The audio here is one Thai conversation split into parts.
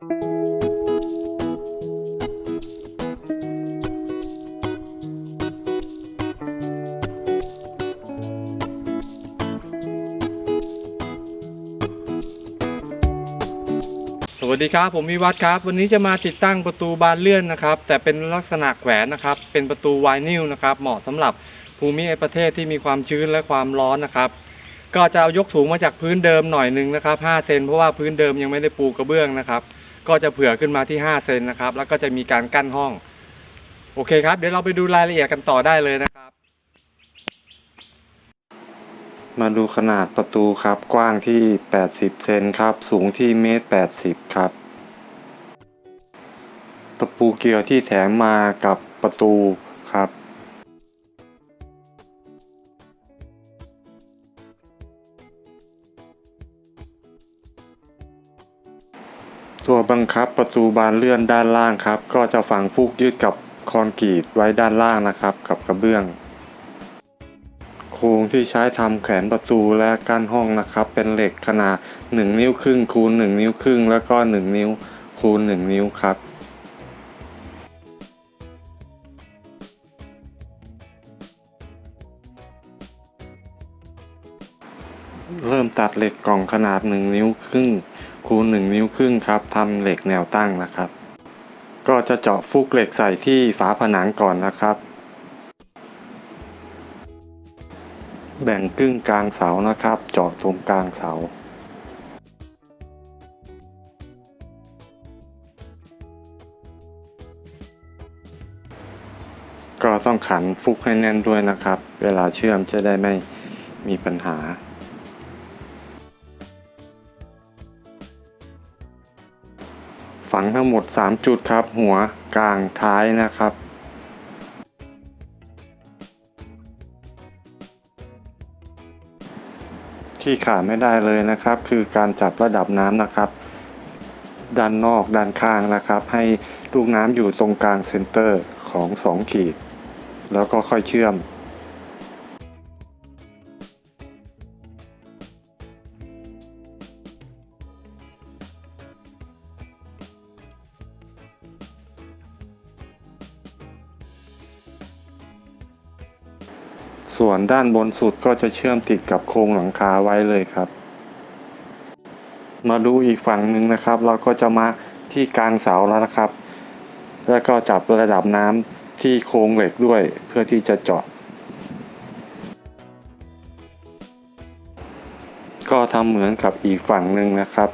สวัสดีครับ ผมวิวัฒครับ วันนี้จะมาติดตั้งประตูบานเลื่อนนะครับ แต่เป็นลักษณะแขวนนะครับ เป็นประตูไวนิลนะครับ เหมาะสำหรับภูมิประเทศที่มีความชื้นและความร้อนนะครับ ก็จะเอายกสูงมาจากพื้นเดิมหน่อยหนึ่งนะครับ5เซนเพราะว่าพื้นเดิมยังไม่ได้ปูกระเบื้องนะครับ ก็จะเผื่อขึ้นมาที่ 5 เซนนะครับ แล้วก็จะมีการกั้นห้อง โอเคครับ เดี๋ยวเราไปดูรายละเอียดกันต่อได้เลยนะครับ มาดูขนาดประตูครับ กว้างที่ 80 เซนครับ สูงที่เมตร 80 ครับ ตะปูเกลียวที่แถมมากับประตูครับ ตัวบังคับประตูบานเลื่อนด้านล่างครับ ก็จะฝังฟุกยึดกับคอนกรีตไว้ด้านล่างนะครับ กับกระเบื้องโครงที่ใช้ทำแขนประตูและกั้นห้องนะครับ เป็นเหล็กขนาด 1 นิ้วครึ่งคูณ 1 นิ้วครึ่งแล้วก็ 1 นิ้วคูณ 1 นิ้วครับเริ่มตัดเหล็กกล่องขนาด 1 นิ้วครึ่ง คูณ1นิ้วครึ่งครับทำเหล็กแนวตั้งนะครับ ก็จะเจาะฟุกเหล็กใส่ที่ฝาผนังก่อนนะครับ แบ่งครึ่งกลางเสานะครับ เจาะตรงกลางเสาก็ต้องขันฟุกให้แน่นด้วยนะครับ เวลาเชื่อมจะได้ไม่มีปัญหา ฝังทั้งหมด 3 จุดครับ หัวกลางท้ายนะครับที่ขาดไม่ได้เลยนะครับ คือการจับระดับน้ำนะครับ ด้านนอกด้านข้างนะครับ ให้ลูกน้ำอยู่ตรงกลางเซนเตอร์ของ 2 ขีด แล้วก็ค่อยเชื่อม ด้านบนสุดก็จะเชื่อมติดกับโครงหลังคาไว้เลยครับ มาดูอีกฝั่งหนึ่งนะครับ เราก็จะมาที่กลางเสาแล้วนะครับ แล้วก็จับระดับน้ำที่โครงเหล็กด้วยเพื่อที่จะเจาะ ก็ทำเหมือนกับอีกฝั่งหนึ่งนะครับ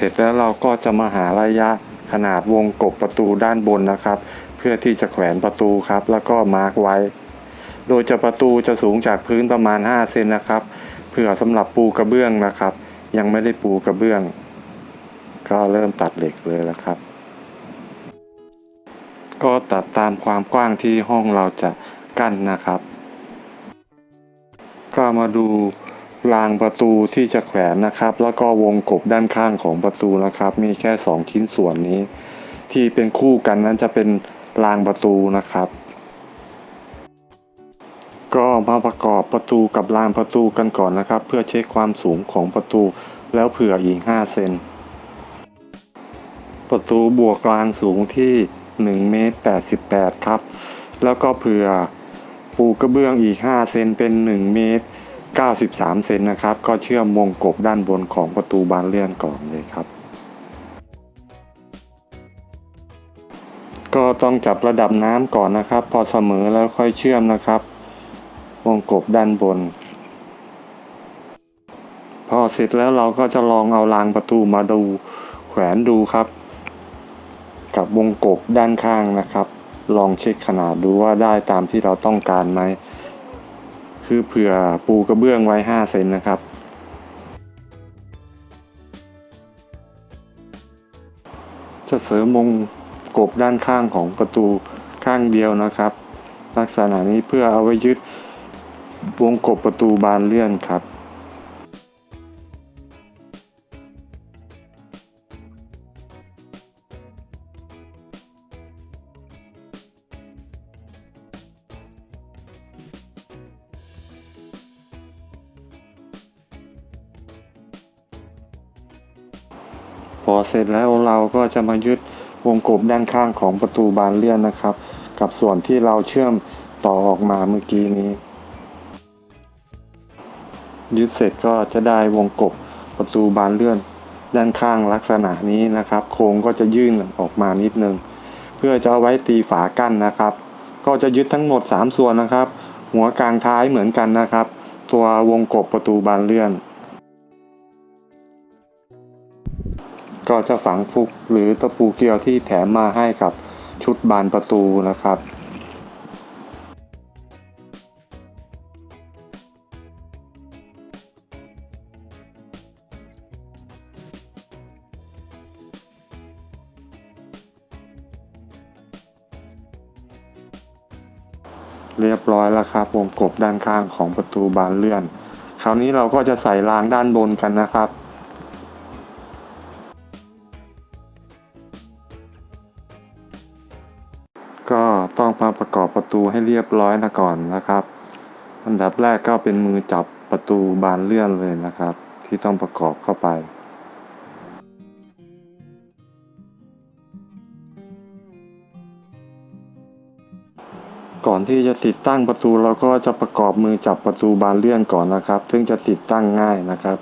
เสร็จแล้วเราก็จะมาหาระยะขนาดวงกบประตูด้านบนนะครับ เพื่อที่จะแขวนประตูครับ แล้วก็มาร์กไว้ โดยจะประตูจะสูงจากพื้นประมาณ 5 เซนนะครับ เพื่อสำหรับปูกระเบื้องนะครับ ยังไม่ได้ปูกระเบื้อง ก็เริ่มตัดเหล็กเลยแล้วครับ ก็ตัดตามความกว้างที่ห้องเราจะกั้นนะครับ ก็มาดู รางประตูที่จะแขวนนะครับ แล้วก็วงกบด้านข้างของประตูนะครับ มีแค่ 2 ชิ้นส่วนนี้ ที่เป็นคู่กันนั้นจะเป็นรางประตูนะครับ ก็มาประกอบประตูกับรางประตูกันก่อนนะครับ เพื่อเช็คความสูงของประตูแล้วเผื่ออีก 5 เซนประตูบวกรางสูงที่1เมตร88 ครับ แล้วก็เผื่อปูกระเบื้องอีก 5 เซนเป็น 1 เมตร 93 เซนนะครับ ก็เชื่อมวงกบด้านบนของประตูบานเลื่อนก่อนเลยครับ ก็ต้องจับระดับน้ำก่อนนะครับ พอเสมอแล้วค่อยเชื่อมนะครับ วงกบด้านบน พอเสร็จแล้วเราก็จะลองเอารางประตูมาดูแขวนดูครับ กับวงกบด้านข้างนะครับ ลองเช็คขนาดดูว่าได้ตามที่เราต้องการไหม คือเผื่อปูกระเบื้องไว้ 5 เซนนะครับ จะเสริมวงกบด้านข้างของประตูข้างเดียวนะครับ ลักษณะนี้เพื่อเอาไว้ยึดวงกบประตูบานเลื่อนครับ อเสร็จแล้วเราก็จะมายึดวงกบด้านข้างของประตูบานเลื่อนนะครับ กับส่วนที่เราเชื่อมต่อออกมาเมื่อกี้นี้ ยึดเสร็จก็จะได้วงกบประตูบานเลื่อนด้านข้างลักษณะนี้นะครับ โครงก็จะยื่นออกมานิดนึง เพื่อจะเอาไว้ตีฝากั้นนะครับ ก็จะยึดทั้งหมด 3 ส่วนนะครับ หัวกลางท้ายเหมือนกันนะครับ ตัววงกบประตูบานเลื่อน ก็จะฝังฟุกหรือตะปูเกลียวที่แถมมาให้กับชุดบานประตูนะครับเรียบร้อยแล้วครับวงกบด้านข้างของประตูบานเลื่อน คราวนี้เราก็จะใส่รางด้านบนกันนะครับ ดับแรกก็เป็นมือจับประตูบานเลื่อนเลยนะครับ ที่ต้องประกอบเข้าไป ก่อนที่จะติดตั้งประตูเราก็จะประกอบมือจับประตูบานเลื่อนก่อนนะครับ ซึ่งจะติดตั้งง่ายนะครับ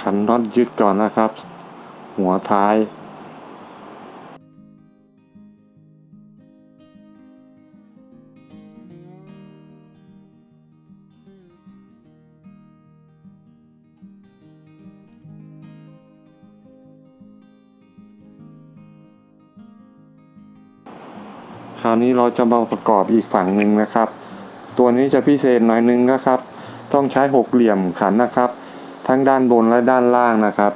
ขันน็อตยึดก่อนนะครับ หัวท้ายคราวนี้เราจะมาประกอบอีกฝั่งหนึ่งนะครับ ตัวนี้จะพิเศษหน่อยนึงนะครับ ต้องใช้หกเหลี่ยมขันนะครับ ทั้งด้านบนและด้านล่างนะครับ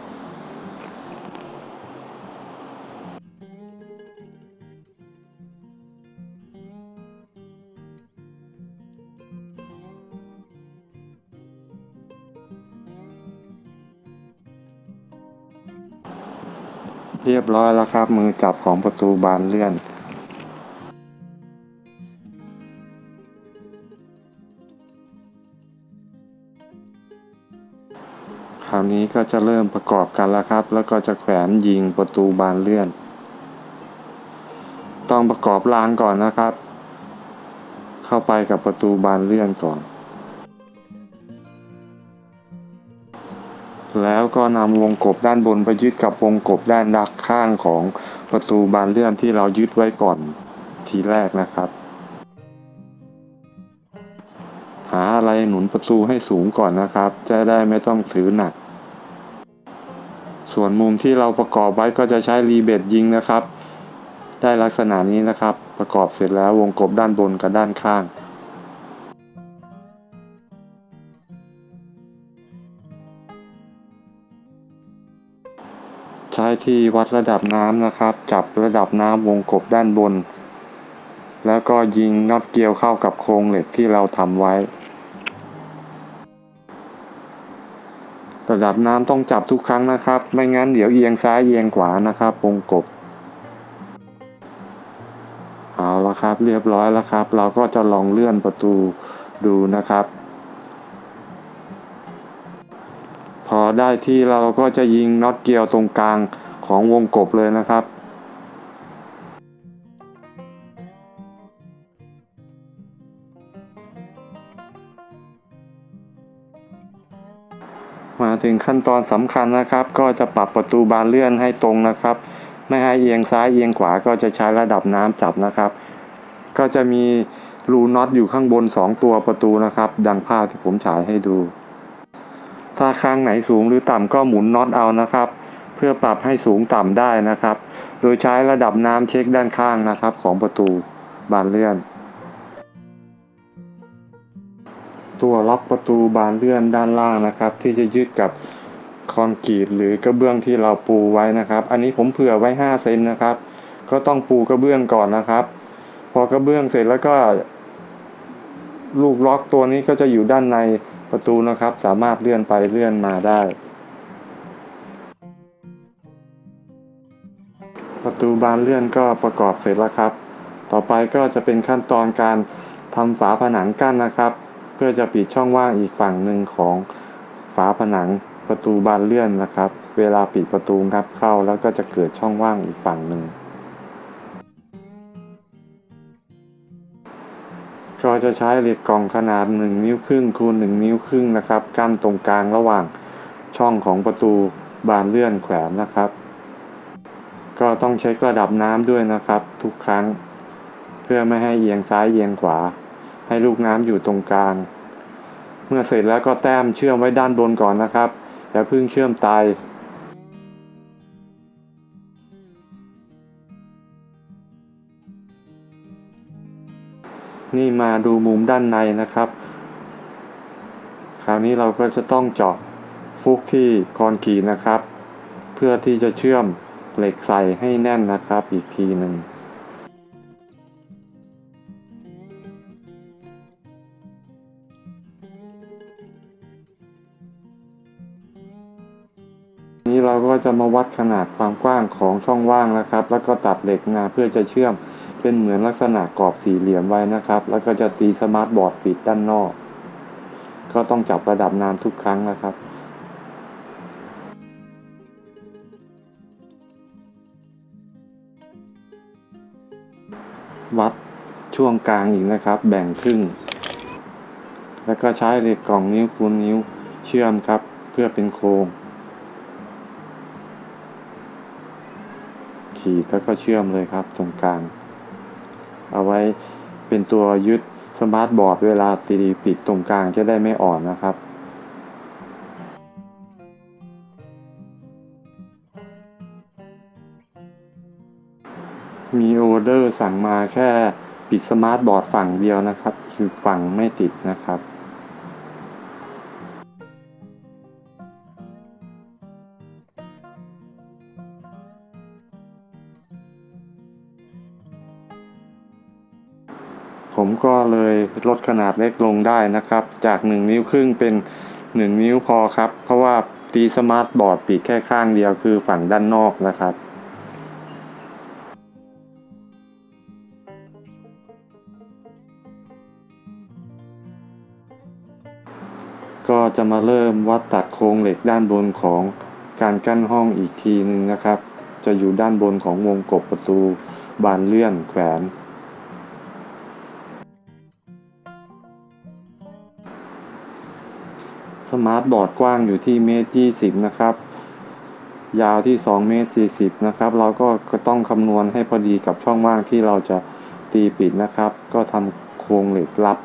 เรียบร้อยแล้วครับ มือจับของประตูบานเลื่อน คราวนี้ก็จะเริ่มประกอบกันแล้วครับ แล้วก็จะแขวนยิงประตูบานเลื่อน ต้องประกอบรางก่อนนะครับ เข้าไปกับประตูบานเลื่อนก่อน ก็นำวงกบด้านบนไปยึดกับวงกบด้านดักข้างของประตูบานเลื่อนที่เรายึดไว้ก่อนทีแรกนะครับ หาอะไรหนุนประตูให้สูงก่อนนะครับ จะได้ไม่ต้องถือหนัก ส่วนมุมที่เราประกอบไว้ก็จะใช้รีเบตยิงนะครับ ได้ลักษณะนี้นะครับ ประกอบเสร็จแล้ววงกบด้านบนกับด้านข้าง ใช้ที่วัดระดับน้ำนะครับ จับระดับน้ำวงกบด้านบน แล้วก็ยิงน็อตเกลียวเข้ากับโครงเหล็กที่เราทำไว้ ระดับน้ำต้องจับทุกครั้งนะครับ ไม่งั้นเดี๋ยวเอียงซ้ายเอียงขวานะครับ วงกบ เอาละครับเรียบร้อยแล้วครับ เราก็จะลองเลื่อนประตูดูนะครับ ได้ที่เราก็จะยิงน็อตเกลียวตรงกลางของวงกบเลยนะครับมาถึงขั้นตอนสำคัญนะครับ ก็จะปรับประตูบานเลื่อนให้ตรงนะครับ ไม่ให้เอียงซ้ายเอียงขวาก็จะใช้ระดับน้ำจับนะครับ ก็จะมีรูน็อตอยู่ข้างบน 2 ตัวประตูนะครับ ดังภาพที่ผมฉายให้ดู ถ้าข้างไหนสูงหรือต่ำก็หมุนน็อตเอานะครับ เพื่อปรับให้สูงต่ำได้นะครับ โดยใช้ระดับน้ำเช็คด้านข้างนะครับ ของประตูบานเลื่อน ตัวล็อกประตูบานเลื่อนด้านล่างนะครับ ที่จะยึดกับคอนกรีตหรือกระเบื้องที่เราปูไว้นะครับ อันนี้ผมเผื่อไว้ 5 เซนนะครับ ก็ต้องปูกระเบื้องก่อนนะครับ พอกระเบื้องเสร็จแล้วก็ ลูกล็อกตัวนี้ก็จะอยู่ด้านใน ประตูนะครับสามารถเลื่อนไปเลื่อนมาได้ ประตูบานเลื่อนก็ประกอบเสร็จแล้วครับ ต่อไปก็จะเป็นขั้นตอนการทำฝาผนังกั้นนะครับ เพื่อจะปิดช่องว่างอีกฝั่งหนึ่งของฝาผนังประตูบานเลื่อนนะครับ เวลาปิดประตูงับเข้าแล้วก็จะเกิดช่องว่างอีกฝั่งหนึ่ง ก็จะใช้เหล็กกล่องขนาด 1 นิ้วครึ่งคูณ 1 นิ้วครึ่งนะครับ กั้นตรงกลางระหว่างช่องของประตูบานเลื่อนแขวนนะครับ ก็ต้องเช็คระดับน้ำด้วยนะครับ ทุกครั้ง เพื่อไม่ให้เอียงซ้ายเอียงขวา ให้ลูกน้ำอยู่ตรงกลาง เมื่อเสร็จแล้วก็แต้มเชื่อมไว้ด้านบนก่อนนะครับอย่าเพิ่งเชื่อมไต นี่มาดูมุมด้านในนะครับ คราวนี้เราก็จะต้องเจาะฟุกที่คอนกรีตนะครับ เพื่อที่จะเชื่อมเหล็กใส่ให้แน่นนะครับอีกทีหนึ่งนี้เราก็จะมาวัดขนาดความกว้างของช่องว่างนะครับ แล้วก็ตัดเหล็กมาเพื่อจะเชื่อม เป็นเหมือนลักษณะกรอบสี่เหลี่ยมไว้นะครับ แล้วก็จะตีสมาร์ทบอร์ดปิดด้านนอก ก็ต้องจับระดับน้ำทุกครั้งนะครับวัดช่วงกลางอีกนะครับ แบ่งครึ่ง แล้วก็ใช้เหล็กกล่องนิ้วคูณนิ้วเชื่อมครับ เพื่อเป็นโครง ขีดแล้วก็เชื่อมเลยครับตรงกลาง เอาไว้เป็นตัวยึดสมาร์ทบอร์ดเวลาตีปิดตรงกลางจะได้ไม่อ่อนนะครับมีออเดอร์สั่งมาแค่ปิดสมาร์ทบอร์ดฝั่งเดียวนะครับ คือฝั่งไม่ติดนะครับ ก็เลยลดขนาดเล็กลงได้นะครับ จาก 1 นิ้วครึ่งเป็น 1 นิ้วพอครับ เพราะว่าตีสมาร์ทบอร์ดปิดแค่ข้างเดียวคือฝั่งด้านนอกนะครับก็จะมาเริ่มวัดตัดโครงเหล็กด้านบนของการกั้นห้องอีกทีหนึ่งนะครับ จะอยู่ด้านบนของวงกบประตูบานเลื่อนแขวน มาร์ทบอร์ดกว้างอยู่ที่เมตรยี่สิบนะครับ ยาวที่สองเมตรสี่สิบนะครับ เราก็ก็ต้องคำนวณให้พอดีกับช่องว่างที่เราจะตีปิดนะครับ ก็ทำโครงเหล็กรับ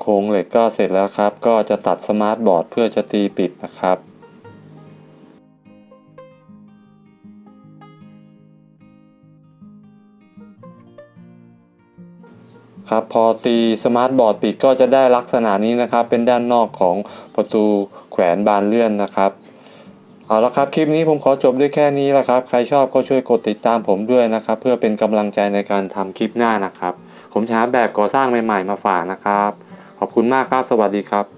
โครงเหล็กก็เสร็จแล้วครับ ก็จะตัดสมาร์ทบอร์ดเพื่อจะตีปิดนะครับ ครับพอตีสมาร์ทบอร์ดปิดก็จะได้ลักษณะนี้นะครับ เป็นด้านนอกของประตูแขวนบานเลื่อนนะครับเอาละครับ คลิปนี้ผมขอจบด้วยแค่นี้แล้วครับ ใครชอบก็ช่วยกดติดตามผมด้วยนะครับ เพื่อเป็นกำลังใจในการทำคลิปหน้านะครับ ผมจะหาแบบก่อสร้างใหม่ๆมาฝากนะครับ ขอบคุณมากครับ สวัสดีครับ